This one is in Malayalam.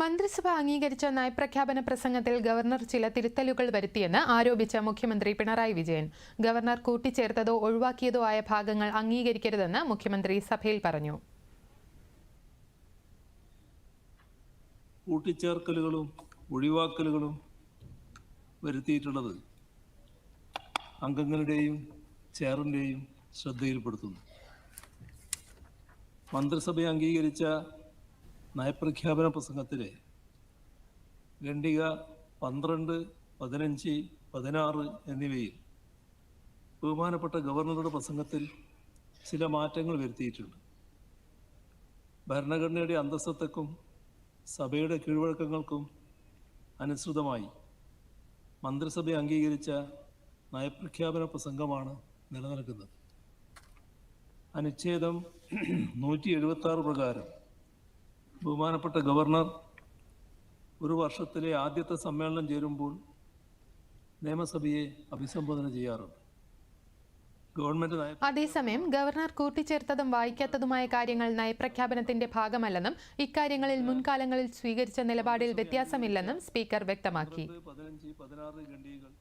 മന്ത്രിസഭ അംഗീകരിച്ച നയപ്രഖ്യാപന പ്രസംഗത്തിൽ ഗവർണർ ചില തിരുത്തലുകൾ വരുത്തിയെന്ന് ആരോപിച്ച മുഖ്യമന്ത്രി പിണറായി വിജയൻ. ഗവർണർ കൂട്ടിച്ചേർത്തതോ ഒഴിവാക്കിയതോ ആയ ഭാഗങ്ങൾ അംഗീകരിക്കരുതെന്ന് മുഖ്യമന്ത്രി സഭയിൽ പറഞ്ഞു. കൂട്ടിച്ചേർക്കലുകളും ഒഴിവാക്കലുകളും വരുത്തിയിട്ടുള്ളത് അംഗങ്ങളുടെയും ചെയറിന്റെയും ശ്രദ്ധയിൽപ്പെടുത്തുന്നു. മന്ത്രിസഭ അംഗീകരിച്ച നയപ്രഖ്യാപന പ്രസംഗത്തിലെ ഖണ്ഡിക പന്ത്രണ്ട് പതിനഞ്ച് പതിനാറ് എന്നിവയിൽ ബഹുമാനപ്പെട്ട ഗവർണറുടെ പ്രസംഗത്തിൽ ചില മാറ്റങ്ങൾ വരുത്തിയിട്ടുണ്ട്. ഭരണഘടനയുടെ അന്തസ്സത്തക്കും സഭയുടെ കീഴ്വഴക്കങ്ങൾക്കും അനുസൃതമായി മന്ത്രിസഭ അംഗീകരിച്ച നയപ്രഖ്യാപന പ്രസംഗമാണ് നിലനിൽക്കുന്നത്. അനുച്ഛേദം നൂറ്റി എഴുപത്തി ആറ് പ്രകാരം ബഹുമാനപ്പെട്ട ഗവർണർ ഒരു വർഷത്തിലെ ആദ്യത്തെ സമ്മേളനം ചേരുമ്പോൾ നിയമസഭയെ അഭിസംബോധന ചെയ്യാറുണ്ട്. അതേസമയം ഗവർണർ കൂട്ടിച്ചേർത്തതും വായിക്കാത്തതുമായ കാര്യങ്ങൾ നയപ്രഖ്യാപനത്തിന്റെ ഭാഗമല്ലെന്നും ഇക്കാര്യങ്ങളിൽ മുൻകാലങ്ങളിൽ സ്വീകരിച്ച നിലപാടിൽ വ്യത്യാസമില്ലെന്നും സ്പീക്കർ വ്യക്തമാക്കി. പതിനഞ്ച് പതിനാറ് ഖണ്ഡികകൾ